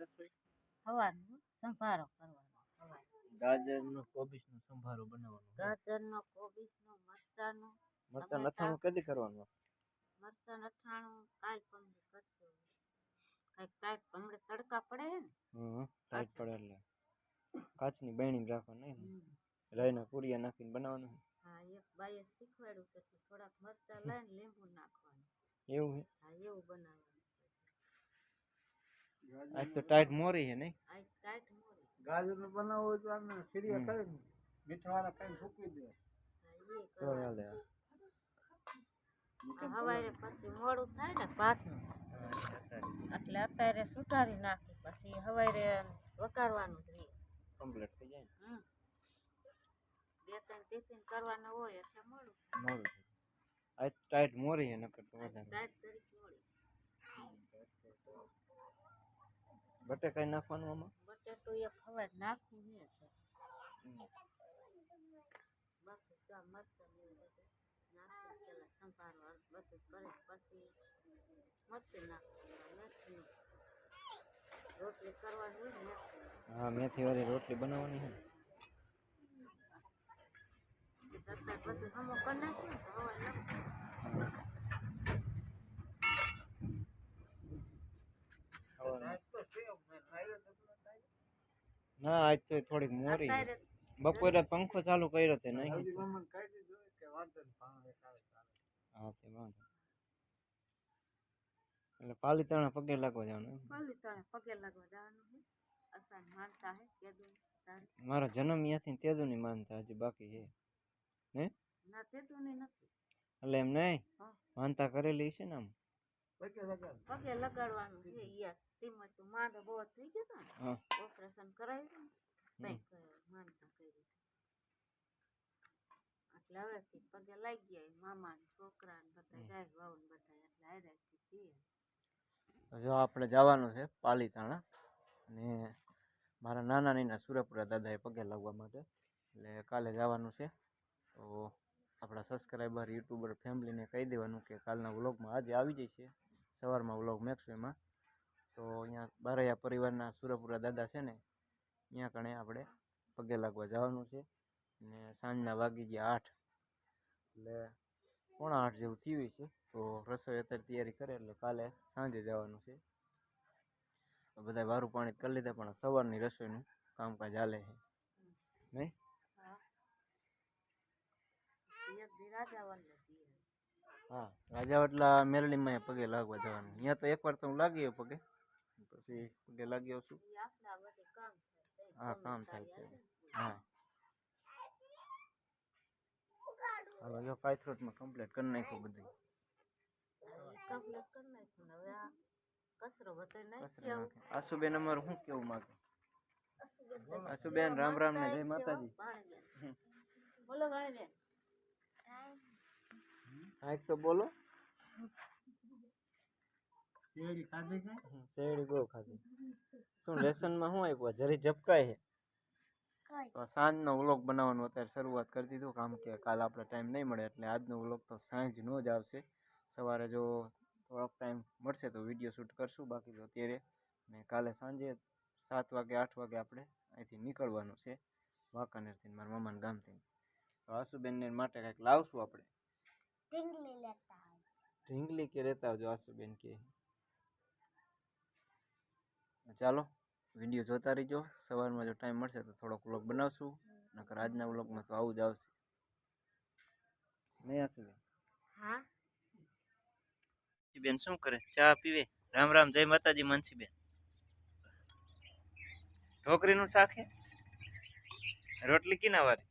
રસોઈ ખવાનું સંભારો કરવાનો ગાજરનો કોબીજનો સંભારો બનાવવાનો ગાજરનો કોબીજનો મરચાનો મરચાં અથાણું કદી કરવાનું મરચાં અથાણું કાલ પંગે કરજો કાંઈક કાંઈક પંગે તડકા પડે ને હમ ટાઈટ પડે એટલે કાચની બહેણી રાખવાની નહીં રાઈના પૂરિયા નાખીને બનાવવાનું હા એક બાઈએ શીખવાડ્યું છે થોડાક મરચાં લઈને લીંબુ નાખવાનું એવું હા એવું બનાવવાનું આજ તો ટાઈટ મોરી હે નહીં આજ ટાઈટ મોરી ગાજર નું બનાવો તો આને ખીરી કરે ને મીઠા વાળા કઈ ફૂકી દે તો હાલે હવારે પછી મોડું થાય ને પાકનું એટલે અત્યારે સુધારી નાખી પછી હવારે વકારવાનું જોઈએ કમ્પ્લીટ થઈ જાય ને બે ત્રણ કરવાનું હોય એટલે મોડું મોડું આજ ટાઈટ મોરી છે નકર તો વધારે ટાઈટ કરી બટે બટેકા નાખવાનું આમાં તો એ હવે નાખવું ને છે બાકી ચા મરચાં નાખી પેલા સંભારો બધું પછી મરચું નાખવું મેથી રોટલી કરવાની હોય મેથી હા મેથી વાળી રોટલી બનાવવાની છે બધું હમો કરી નાખ્યું હવે નાખવું ना आज तो थोड़ी मोरी बपोरे पंखो चालू कर पाली तरह पगे लगवा जाने पाली तरह पगे लगवा जाने है असन मानता है के दो सर मारा जन्म यहां से तेदू नहीं मानता आज बाकी है ने ना तेदू नहीं ना એટલે એમ નહીં માનતા કરેલી છે ને આમ પગે લગાડવાનું એટલે હવેથી પગે લાગી ગયા મામા છોકરા બધા જો આપણે જવાનું છે પાલીતાણા અને મારા નાના નાના સુરપુરા દાદાએ પગે લાગવા માટે એટલે કાલે જવાનું છે તો આપણા સબસ્ક્રાઈબર યુટ્યુબર ફેમિલીને કહી દેવાનું કે કાલના વ્લોગમાં આજે આવી જશે સવારમાં વ્લોગ મેકશું એમાં તો અહીંયા બારૈયા પરિવારના સુરપુરા દાદા છે ને ત્યાં કણે આપણે પગે લાગવા જવાનું છે ને સાંજના વાગી ગયા આઠ એટલે પોણા આઠ જેવું થયું છે તો રસોઈ અત્યારે તૈયારી કરે એટલે કાલે સાંજે જવાનું છે બધા વારું પાણી કરી લીધા પણ સવારની રસોઈનું કામકાજ હાલે છે નહીં હા રાજાવટલા મેરળીમાં પગે લાગવા જવાનું અહીંયા તો એકવાર તો હું લાગી પગે પછી પગે લાગી આવશું હા કામ થાય છે હા હવે જો કાયથ્રોટમાં કમ્પ્લીટ કરી નાખ્યું બધું આશુબેન અમારું શું કેવું માગે આશુબેન રામ રામ ને જય માતાજી બોલો ભાઈ ને આ એક તો બોલો સેડી ખા દે કે સેડી ગો ખા દે હું લેસન માં હું આઈ પ્યો જરી જપકાય છે તો સાંજના વ્લોગ બનાવવાનું અત્યારે શરૂઆત કરી દીધું કામ કે કાલે આપડે ટાઈમ નઈ મળે એટલે આજનો વ્લોગ તો સાંજે ન જાવશે સવારે જો થોડોક ટાઈમ મળશે તો વિડિયો શૂટ કરશું બાકી તો અત્યારે મે કાલે સાંજે 7 વાગે 8 વાગે આપણે અહીંથી નીકળવાનું છે વાકાનેર થી મારા મમ્માના ગામ થી તો આસુબેન ને માટકાક લાવશું આપણે ઢીંગલી લેતા ઢીંગલી કે રહેતા આવજો આશુબેન કે ચાલો વિડીયો જોતા રહીજો સવારમાં જો ટાઈમ મળશે તો થોડોક વ્લોગ બનાવશું નકર આજના વ્લોગમાં તો આવું જ આવશે નહીં આશુબેન હા બેન શું કરે ચા પીવે રામ રામ જય માતાજી બેન ઢોકરીનું શાક હે રોટલી કિના વારી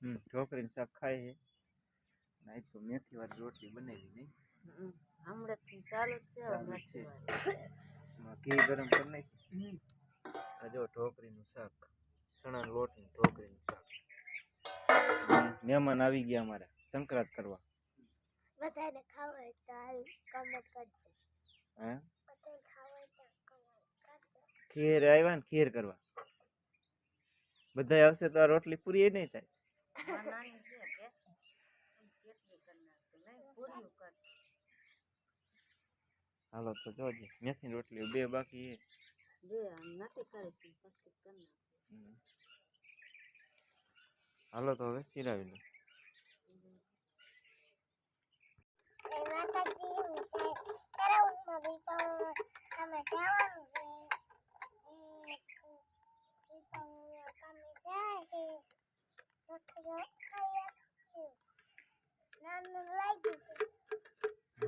હમ ઢોકરીને શાક ખાય છે નહીં તો મેથી વાળી રોટલી બનાવી નહીં હમણાંથી ચાલુ છે હમણાં છે ઘી ગરમ કરી નાખી જો ઢોકરીનું શાક ચણા લોટનું ઢોકરીનું શાક મહેમાન આવી ગયા અમારા સંક્રાંત કરવા બધાને ખાવા હોય તો હાલ કમેન્ટ કરજો હે બધાને ખાવા હોય તો કમેન્ટ કરજો ખીર આવ્યા ને ખીર કરવા બધા આવશે તો આ રોટલી પૂરી નહીં થાય હાલો તો જોજે મેથી રોટલી બે બાકી હાલો તો હવે સિરાવી લો માતાજી કરાવું મારી પણ તમે જવાનું ನಾನು ಲೈಕ್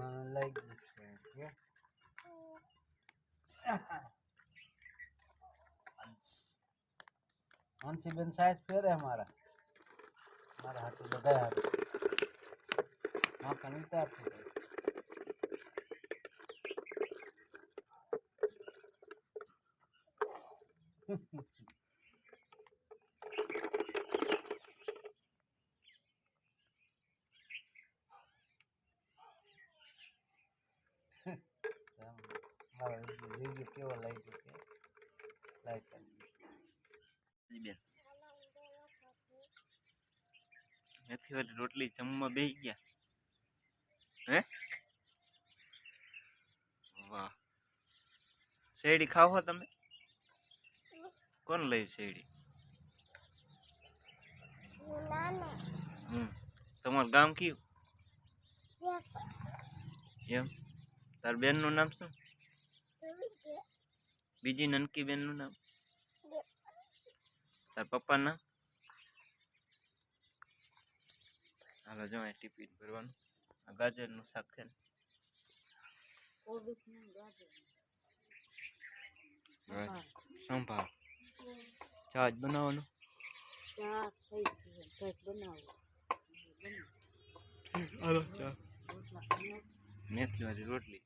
ನಾನು ಲೈಕ್ ಓಕೆ अनसीबन साइज पेड़ है हमारा हमारा हाथ लगा है वहाँ कमी तो आती है Ha ha ha. वीडियो को लाइक करके लाइक कर दीजिए नहीं मैं रोटली चम्मा बेच गया हैं वाह सेड़ी खाओ हाँ तुम कौन ले हम्म, सेड़ी गांव की नाम शू બીજી નનકી બેનનું નામ તાર પપ્પાના હાલો જો અહીં ટિફિન ભરવાનું આ ગાજરનું શાક છે સંભાળ છાજ બનાવવાનું મેથી વાળી રોટલી